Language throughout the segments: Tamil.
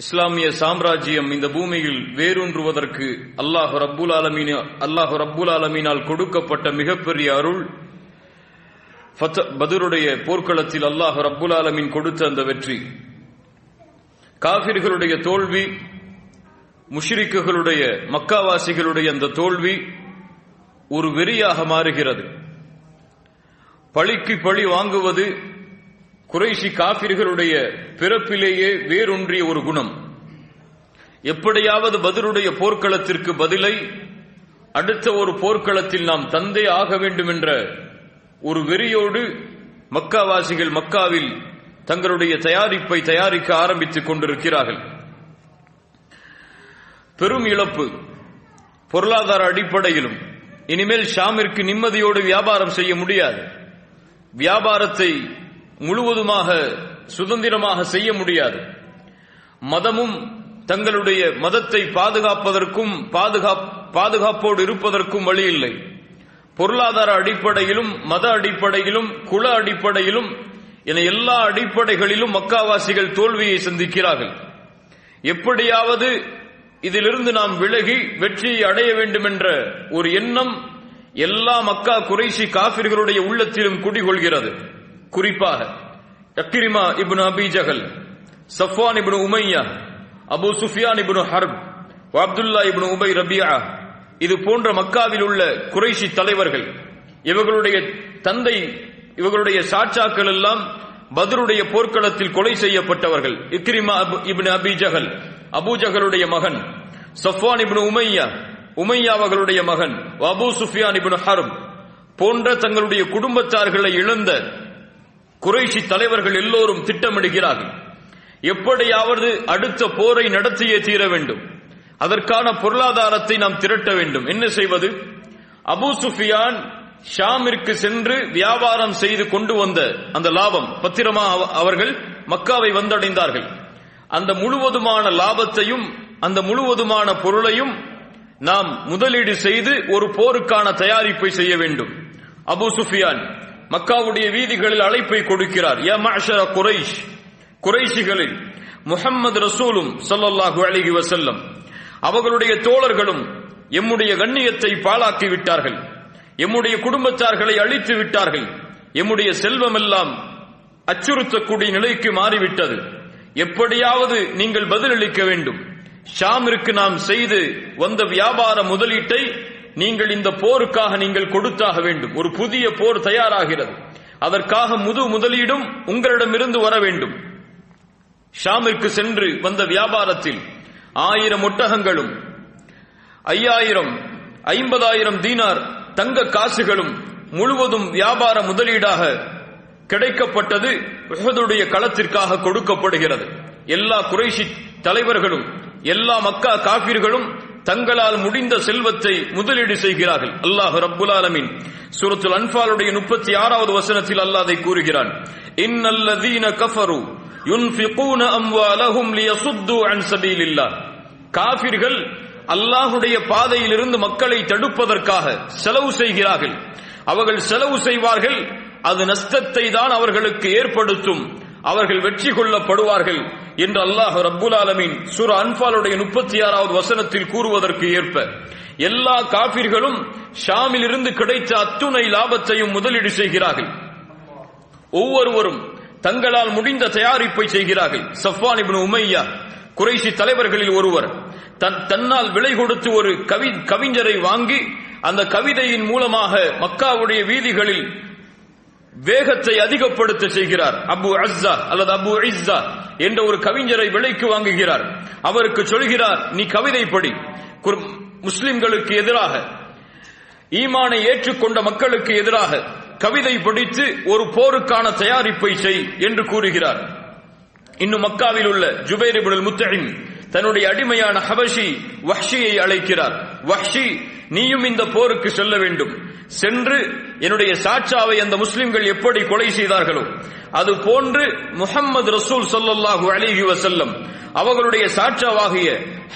இஸ்லாமிய சாம்ராஜ்யம் இந்த பூமியில் வேரூன்றுவதற்கு அல்லாஹ் ரப்புல் ஆலமீன் அல்லாஹ் ரப்புல் ஆலமீனால் கொடுக்கப்பட்ட மிகப்பெரிய அருள் பதருடைய போர்க்களத்தில் அல்லாஹ் ரப்புல் ஆலமீன் கொடுத்த அந்த வெற்றி. காபிர்களுடைய தோல்வி முஷ்ரிக்குகளுடைய மக்காவாசிகளுடைய அந்த தோல்வி ஒரு வெறியாக மாறுகிறது. பழிக்கு பழி வாங்குவது குறைஷி காபிர்களுடைய பிறப்பிலேயே வேரூன்றிய ஒரு குணம். எப்படியாவது பதிலுடைய போர்க்களத்திற்கு பதிலை அடுத்த ஒரு போர்க்களத்தில் நாம் தந்தே ஆக வேண்டும் என்ற ஒரு வெறியோடு மக்காவாசிகள் மக்காவில் தங்களுடைய தயாரிப்பை தயாரிக்க ஆரம்பித்துக் கொண்டிருக்கிறார்கள். பெரும் இழப்பு. பொருளாதார அடிப்படையிலும் இனிமேல் ஷாமிற்கு நிம்மதியோடு வியாபாரம் செய்ய முடியாது. வியாபாரத்தை முழுவதுமாக சுதந்திரமாக செய்ய முடியாது. மதமும் தங்களுடைய மதத்தை பாதுகாப்பதற்கும் பாதுகாப்- பாதுகாப்போடு இருப்பதற்கும் வழி இல்லை. பொருளாதார அடிப்படையிலும் மத அடிப்படையிலும் குல அடிப்படையிலும் என எல்லா அடிப்படைகளிலும் மக்காவாசிகள் தோல்வியை சந்திக்கிறார்கள். எப்படியாவது இதிலிருந்து நாம் விலகி வெற்றியை அடைய வேண்டும் என்ற ஒரு எண்ணம் எல்லா மக்கா குறைசி காபிர்களுடைய உள்ளத்திலும் குடிகொள்கிறது. குறிப்பாக அக்ரிமா இப்னு அபி ஜஹல் சஃப்வான் இப்னு உமையா அபு சுஃபியான் இப்னு ஹர்ப் அப்துல்லா இப்னு உபை ரபியா இது போன்ற மக்காவில் உள்ள குறைஷி தலைவர்கள் இவர்களுடைய தந்தை இவர்களுடைய சாட்சாக்கள் எல்லாம் பதருடைய போர்க்களத்தில் கொலை செய்யப்பட்டவர்கள். Ikrimah Abu- ibn Abi Jahl Abu மகன் சஃப்வான் இப்னு உமையா உமையா அவர்களுடைய மகன் அபு சுஃபியான் இப்னு ஹர்ப் போன்ற தங்களுடைய குடும்பத்தார்களை இழந்த குறைஷி தலைவர்கள் எல்லோரும் திட்டமிடுகிறார்கள். எப்படியாவது அடுத்த போரை நடத்தியே தீர வேண்டும். அதற்கான பொருளாதாரத்தை நாம் திரட்ட வேண்டும். என்ன செய்வது? அபு சுஃபியான் ஷாமிற்கு சென்று வியாபாரம் செய்து கொண்டு வந்த அந்த லாபம் பத்திரமா அவ- அவர்கள் மக்காவை வந்தடைந்தார்கள். அந்த முழுவதுமான லாபத்தையும் அந்த முழுவதுமான பொருளையும் நாம் முதலீடு செய்து ஒரு போருக்கான தயாரிப்பை செய்ய வேண்டும். அபு சுஃபியான் மக்காவுடைய வீதிகளில் அழைப்பை கொடுக்கிறார். யா மாஷர குரைஷ். குறைஷிகளில் முஹம்மது ரசூலும் சல்லல்லாஹு அலைஹி வசல்லம் அவர்களுடைய தோழர்களும் எம்முடைய கண்ணியத்தை பாழாக்கி விட்டார்கள். எம்முடைய குடும்பத்தார்களை அழித்து விட்டார்கள். எம்முடைய செல்வம் எல்லாம் அச்சுறுத்தக்கூடிய நிலைக்கு மாறிவிட்டது. எப்படியாவது நீங்கள் பதிலளிக்க வேண்டும். ஷாமிற்கு நாம் செய்து வந்த வியாபார முதலீட்டை நீங்கள் இந்த போருக்காக நீங்கள் கொடுத்தாக வேண்டும். ஒரு புதிய போர் தயாராகிறது. அதற்காக முது முதலீடும் உங்களிடமிருந்து வர வேண்டும். ஷாமிற்கு சென்று வந்த வியாபாரத்தில் ஆயிரம் ஒட்டகங்களும் ஐயாயிரம் ஐம்பதாயிரம் தீனார் தங்க காசுகளும் முழுவதும் வியாபார முதலீடாக கிடைக்கப்பட்டது உஹதுடைய களத்திற்காக கொடுக்கப்படுகிறது. எல்லா குறைஷி தலைவர்களும் எல்லா மக்கா காப்பீர்களும் தங்களால் முடிந்த செல்வத்தை முதலீடு செய்கிறார்கள். அல்லாஹ் ரப்புல் ஆலமின். சூரத்துல் அன்பாலுடைய முப்பத்தி ஆறாவது வசனத்தில் அல்லாஹ் கூறுகிறான். இன்னல்லதீன கஃபரு யுன்ஃபிகூன அம்வாலஹும் லியசுத்து அன் சபீலில்லாஹ். காஃபிர்கள் அல்லாஹுடைய பாதையிலிருந்து மக்களை தடுப்பதற்காக செலவு செய்கிறார்கள். அவர்கள் செலவு செய்வார்கள் அது நஷ்டத்தை தான் அவர்களுக்கு ஏற்படுத்தும். அவர்கள் வெற்றி கொள்ளப்படுவார்கள். என்று அல்லாஹ் ரப்புல் ஆலமீன் சுர அன்பாலுடைய முப்பத்தி ஆறாவது வசனத்தில் கூறுவதற்கு ஏற்ப எல்லா காபிர்களும் ஷாமில் இருந்து கிடைத்த அத்துணை லாபத்தையும் முதலீடு செய்கிறார்கள். ஒவ்வொருவரும் தங்களால் முடிந்த தயாரிப்பை செய்கிறார்கள். சஃப்வான் இப்னு உமையா குறைஷி தலைவர்களில் ஒருவர் தன் தன்னால் விலை கொடுத்து ஒரு கவி கவிஞரை வாங்கி அந்த கவிதையின் மூலமாக மக்காவுடைய வீதிகளில் வேகத்தை அதிகப்படுத்த செய்கிறார். அபு அஸ்ஸா அல்லது அபு இஸ்ஸா என்ற ஒரு கவிஞரை விலைக்கு வாங்குகிறார். அவருக்கு சொல்கிறார் நீ கவிதை படி. முஸ்லிம்களுக்கு எதிராக ஈமானை ஏற்றுக்கொண்ட மக்களுக்கு எதிராக கவிதை படித்து ஒரு போருக்கான தயாரிப்பை செய் என்று கூறுகிறார். இன்னும் மக்காவில் உள்ள ஜுபைர் இப்னுல் முத்தஹிம் தன்னுடைய அடிமையான ஹபஷி வஹ்ஷியை அழைக்கிறார். வஹ்ஷி நீயும் இந்த போருக்கு செல்ல வேண்டும். சென்று என்னுடைய சாட்சாவை அந்த முஸ்லிம்கள் எப்படி கொலை செய்தார்களோ அது போன்று முஹம்மது ரசூல் சொல்லல்லாஹு அலிஹி வசல்லம் அவர்களுடைய சாட்சாவாகிய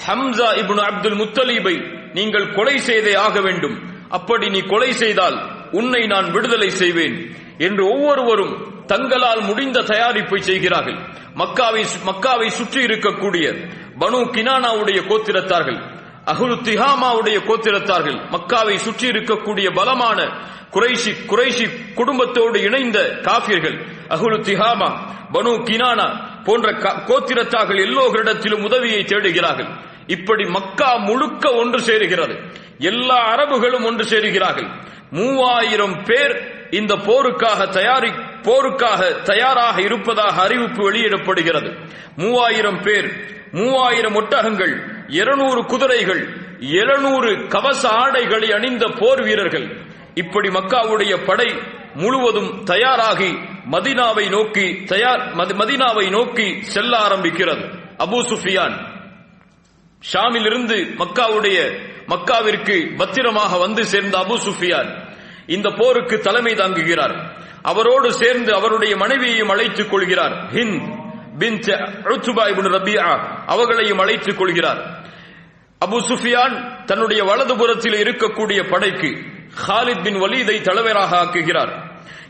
ஹம்சா இப்னு அப்துல் முத்தலீபை நீங்கள் கொலை செய்தே ஆக வேண்டும். அப்படி நீ கொலை செய்தால் உன்னை நான் விடுதலை செய்வேன் என்று ஒவ்வொருவரும் தங்களால் முடிந்த தயாரிப்பை செய்கிறார்கள். மக்காவை மக்காவை சுற்றி இருக்கக்கூடிய பனு கினானாவுடைய கோத்திரத்தார்கள் அகுலு திஹாமாவுடைய கோத்திரத்தார்கள் மக்காவை சுற்றி இருக்கக்கூடிய பலமான குறைஷி குறைஷி குடும்பத்தோடு இணைந்த காபியர்கள் அகுலு திஹாமா பனு கினானா போன்ற கா- கோத்திரத்தார்கள் எல்லோரிடத்திலும் உதவியை தேடுகிறார்கள். இப்படி மக்கா முழுக்க ஒன்று சேருகிறது. எல்லா அரபுகளும் ஒன்று சேருகிறார்கள். மூவாயிரம் பேர் இந்த போருக்காக தயாரி போருக்காக தயாராக இருப்பதாக அறிவிப்பு வெளியிடப்படுகிறது. மூவாயிரம் பேர் மூவாயிரம் ஒட்டகங்கள் இருநூறு குதிரைகள் எழுநூறு கவச ஆடைகளை அணிந்த போர் வீரர்கள். இப்படி மக்காவுடைய படை முழுவதும் தயாராகி மதினாவை நோக்கி தயார் மதி- மதினாவை நோக்கி செல்ல ஆரம்பிக்கிறது. அபு சுஃபியான் ஷாமிலிருந்து மக்காவுடைய மக்காவிற்கு பத்திரமாக வந்து சேர்ந்த அபு சுஃபியான் இந்த போருக்கு தலைமை தாங்குகிறார். அவரோடு சேர்ந்து அவருடைய மனைவியையும் அழைத்துக் கொள்கிறார். ஹிந்த் பின் ரபியா அவர்களையும் அழைத்துக் கொள்கிறார். அபு சுஃபியான் தன்னுடைய வலதுபுறத்தில் இருக்கக்கூடிய படைக்கு ஹாலித் பின் வலீதை தலைவராக ஆக்குகிறார்.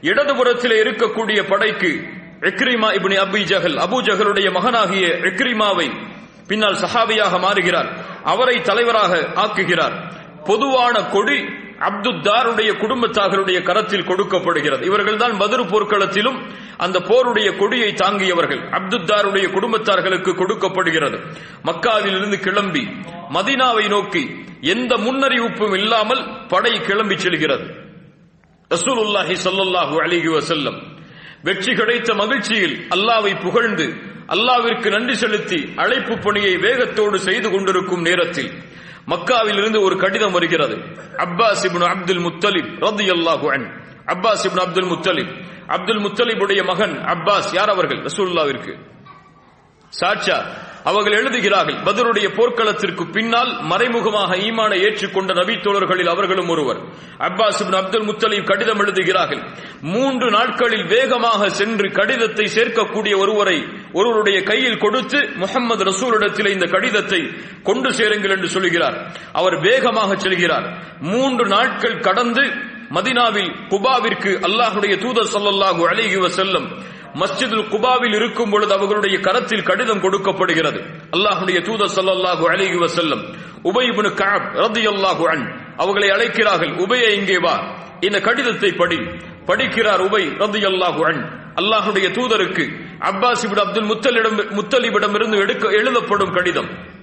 இடதுபுறத்தில் இருக்கக்கூடிய படைக்கு எக்ரிமா இப்னி அபி ஜஹல் அபு ஜஹலுடைய மகனாகிய எக்ரிமாவை பின்னால் சஹாபியாக மாறுகிறார். அவரை தலைவராக ஆக்குகிறார். பொதுவான கொடி அப்துத்தாருடைய குடும்பத்தார்களுடைய கரத்தில் கொடுக்கப்படுகிறது. இவர்கள் தான் போர்க்களத்திலும் அந்த போருடைய கொடியை தாங்கியவர்கள். அப்துத்தாருடைய குடும்பத்தார்களுக்கு கொடுக்கப்படுகிறது. மக்காவில் இருந்து கிளம்பி மதீனாவை நோக்கி எந்த முன்னறிவிப்பும் இல்லாமல் படை கிளம்பி செல்கிறது. ரசூலுல்லாஹி ஸல்லல்லாஹு அலிஹி வசல்லம் வெற்றி கிடைத்த மகிழ்ச்சியில் அல்லாவை புகழ்ந்து அல்லாவிற்கு நன்றி செலுத்தி அழைப்பு பணியை வேகத்தோடு செய்து கொண்டிருக்கும் நேரத்தில் மக்காவில் இருந்து ஒரு கடிதம் வருகிறது. அப்பாஸ் இப்னு அப்துல் முத்தலிப் ரலியல்லாஹு an. Abbas ibn Abdul Muttalib. Abdul முத்தலிபுடைய மகன் அப்பாஸ் யார் அவர்கள்? ரசூலுல்லாவிற்கு. சாட்சா அவர்கள் எழுதுகிறார்கள் பதருடைய போர்க்களத்திற்கு பின்னால் மறைமுகமாக ஈமானை ஏற்றுக்கொண்ட நபி தோழர்களில் அவர்களும் ஒருவர். அப்பாஸ் அப்துல் முத்தலீப் கடிதம் எழுதுகிறார்கள் மூன்று நாட்களில் வேகமாக சென்று கடிதத்தை சேர்க்கக்கூடிய ஒருவரை ஒருவருடைய கையில் கொடுத்து முகமது ரசூலிடத்தில் இந்த கடிதத்தை கொண்டு சேருங்கள் என்று சொல்கிறார். அவர் வேகமாக செல்கிறார். மூன்று நாட்கள் கடந்து மதினாவில் குபாவிற்கு அல்லாஹுடைய தூதர் ஸல்லல்லாஹு அழகி செல்லும் மஸ்ஜிதுல் குபாவில் இருக்கும் பொழுது அவர்களுடைய கரத்தில் கடிதம் கொடுக்கப்படுகிறது. அல்லாஹுடைய தூதர் சல்லாஹு அலைஹி வசல்லம் உபை இப்னு கஅப் ரலியல்லாஹு அன் அவர்களை அழைக்கிறார்கள் உபையை இங்கே வா. இந்த கடிதத்தை படி. படிக்கிறார் உபை ரலியல்லாஹு அன். அல்லாஹுடைய தூதருக்கு அப்பாஸ் இபின் அப்துல் முத்தலிடம் முத்தலிபிடமிருந்து எடுக்க எழுதப்படும் கடிதம்.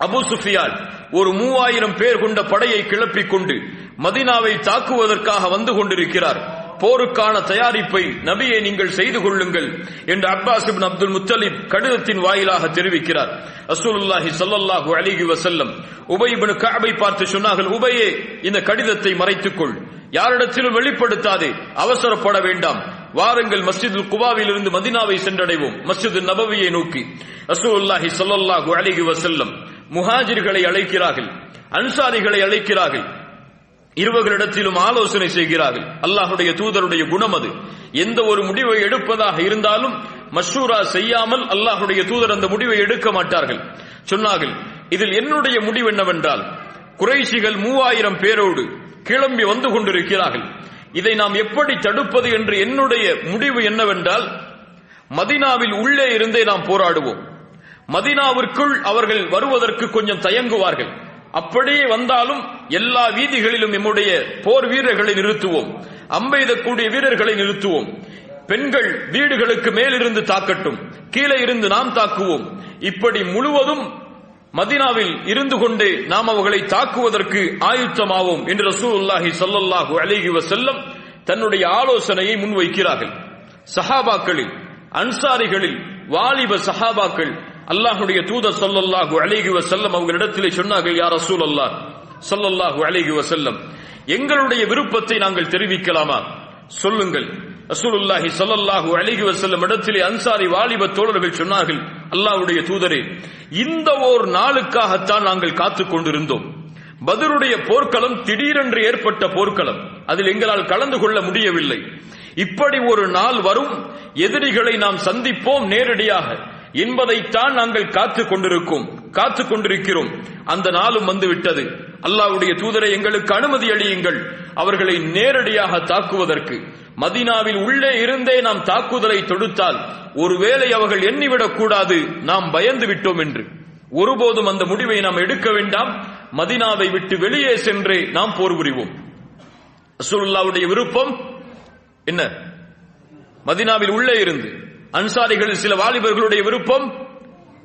அபு சுஃபியால் ஒரு மூவாயிரம் பேர் கொண்ட படையை கிளப்பிக் கொண்டு மதினாவை தாக்குவதற்காக வந்து கொண்டிருக்கிறார். போருக்கான தயாரிப்பை நபியை நீங்கள் செய்து கொள்ளுங்கள் என்று அப்பாஸ் அப்துல் முத்தலிப் கடிதத்தின் வாயிலாக தெரிவிக்கிறார். அசூலுல்லாஹி ஸல்லல்லாஹு அலிஹி வசல்லம் உபை இப்னு கஅபை பார்த்து சொன்னார்கள் உபையே இந்த கடிதத்தை மறைத்துக்கொள். யாரிடத்திலும் வெளிப்படுத்தாதே அவசரப்பட வேண்டாம். வாருங்கள் மஸ்ஜிது குபாவில் இருந்து மதினாவை சென்றடைவோம். மஸ்ஜிது நபவியை நோக்கி. ரசூலுல்லாஹி சல்லல்லாஹு அலிஹி வசல்லம் முஹாஜிர்களை அழைக்கிறார்கள் அன்சாரிகளை அழைக்கிறார்கள். இருவர்களிடத்திலும் ஆலோசனை செய்கிறார்கள். அல்லாஹுடைய தூதருடைய குணம் அது. எந்த ஒரு முடிவை எடுப்பதாக இருந்தாலும் மஷூரா செய்யாமல் அல்லாஹுடைய தூதர் அந்த முடிவை எடுக்க மாட்டார்கள். சொன்னார்கள் இதில் என்னுடைய முடிவு என்னவென்றால் குறைஷிகள் மூவாயிரம் பேரோடு கிளம்பி வந்து கொண்டிருக்கிறார்கள். இதை நாம் எப்படி தடுப்பது என்று என்னுடைய முடிவு என்னவென்றால் மதினாவில் உள்ளே இருந்தே நாம் போராடுவோம். மதினாவிற்குள் அவர்கள் வருவதற்கு கொஞ்சம் தயங்குவார்கள். அப்படியே வந்தாலும் எல்லா வீதிகளிலும் நம்முடைய போர் வீரர்களை நிறுத்துவோம். அம்பெய்தக்கூடிய வீரர்களை நிறுத்துவோம். பெண்கள் வீடுகளுக்கு மேலிருந்து தாக்கட்டும். கீழே இருந்து நாம் தாக்குவோம். இப்படி முழுவதும் மதினாவில் இருந்து கொண்டே நாம் அவர்களை தாக்குவதற்கு ஆயுத்தமாவோம் என்று ரசூலுல்லாஹி ஸல்லல்லாஹு அலிஹி வசல்லம் தன்னுடைய ஆலோசனையை முன்வைக்கிறார்கள். சஹாபாக்களில் அன்சாரிகளில் வாலிப சஹாபாக்கள் அல்லாஹுடைய தூதர் சொல்லல்லாஹு அழகி வசல்லம் அவங்களிடத்திலே சொன்னார்கள் யார் அசூல் ரசூலல்லாஹ் சொல்லல்லாஹு அழகி வசல்லம் எங்களுடைய விருப்பத்தை நாங்கள் தெரிவிக்கலாமா? சொல்லுங்கள். ரசூலுல்லாஹி சொல்லல்லாஹு அழகி வசல்லம் இடத்திலே அன்சாரி வாலிப தோழர்கள் சொன்னார்கள் அல்லாஹுடைய தூதரே இந்த ஓர் நாளுக்காகத்தான் நாங்கள் காத்துக் கொண்டிருந்தோம். பதருடைய போர்க்களம் திடீரென்று ஏற்பட்ட போர்க்களம். அதில் எங்களால் கலந்து கொள்ள முடியவில்லை. இப்படி ஒரு நாள் வரும் எதிரிகளை நாம் சந்திப்போம் நேரடியாக. என்பதைத்தான் நாங்கள் காத்துக் கொண்டிருக்கோம் காத்துக் கொண்டிருக்கிறோம். அந்த நாளும் வந்துவிட்டது. அல்லாவுடைய தூதரை எங்களுக்கு அனுமதி அளியுங்கள். அவர்களை நேரடியாக தாக்குவதற்கு. மதீனாவில் உள்ளே இருந்தே நாம் தாக்குதலை தொடுத்தால் ஒருவேளை அவர்கள் எண்ணிவிடக் கூடாது நாம் பயந்து விட்டோம் என்று. ஒருபோதும் அந்த முடிவை நாம் எடுக்க வேண்டாம். மதினாவை விட்டு வெளியே சென்றே நாம் போர் புரிவோம். ரசூலுல்லாவுடைய விருப்பம் என்ன? மதினாவில் உள்ளே இருந்து. அன்சாரிகளில் சில வாலிபர்களுடைய விருப்பம்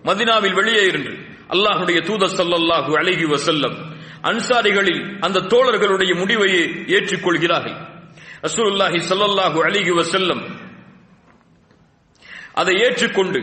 மதினாவில் வெளியே இருந்து. அல்லாஹுடைய தூதர் சல்லல்லாஹு அழகி வசல்லம் அன்சாரிகளில் அந்த தோழர்களுடைய முடிவையே ஏற்றுக்கொள்கிறார்கள். ரசூலுல்லாஹி சல்லல்லாஹு அழகி வசல்லம் அதை ஏற்றுக்கொண்டு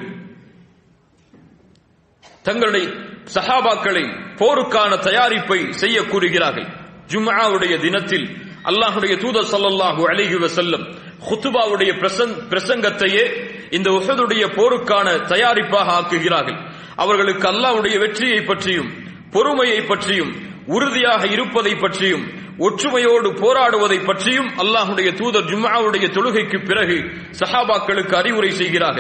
தங்களுடைய சஹாபாக்களை போருக்கான தயாரிப்பை செய்ய கூறுகிறார்கள். ஜும்ஆவுடைய தினத்தில் அல்லாஹுடைய தூதர் சல்லல்லாஹு அழகி வசல்லம் ஹுத்துபாவுடைய பிரசங்- பிரசங்கத்தையே இந்த உஹதுடைய போருக்கான தயாரிப்பாக ஆக்குகிறார்கள். அவர்களுக்கு அல்லாவுடைய வெற்றியை பற்றியும் பொறுமையை பற்றியும் உறுதியாக இருப்பதை பற்றியும் ஒற்றுமையோடு போராடுவதை பற்றியும் அல்லாஹுடைய தூதர் ஜும்மாவுடைய தொழுகைக்கு பிறகு சஹாபாக்களுக்கு அறிவுரை செய்கிறார்கள்.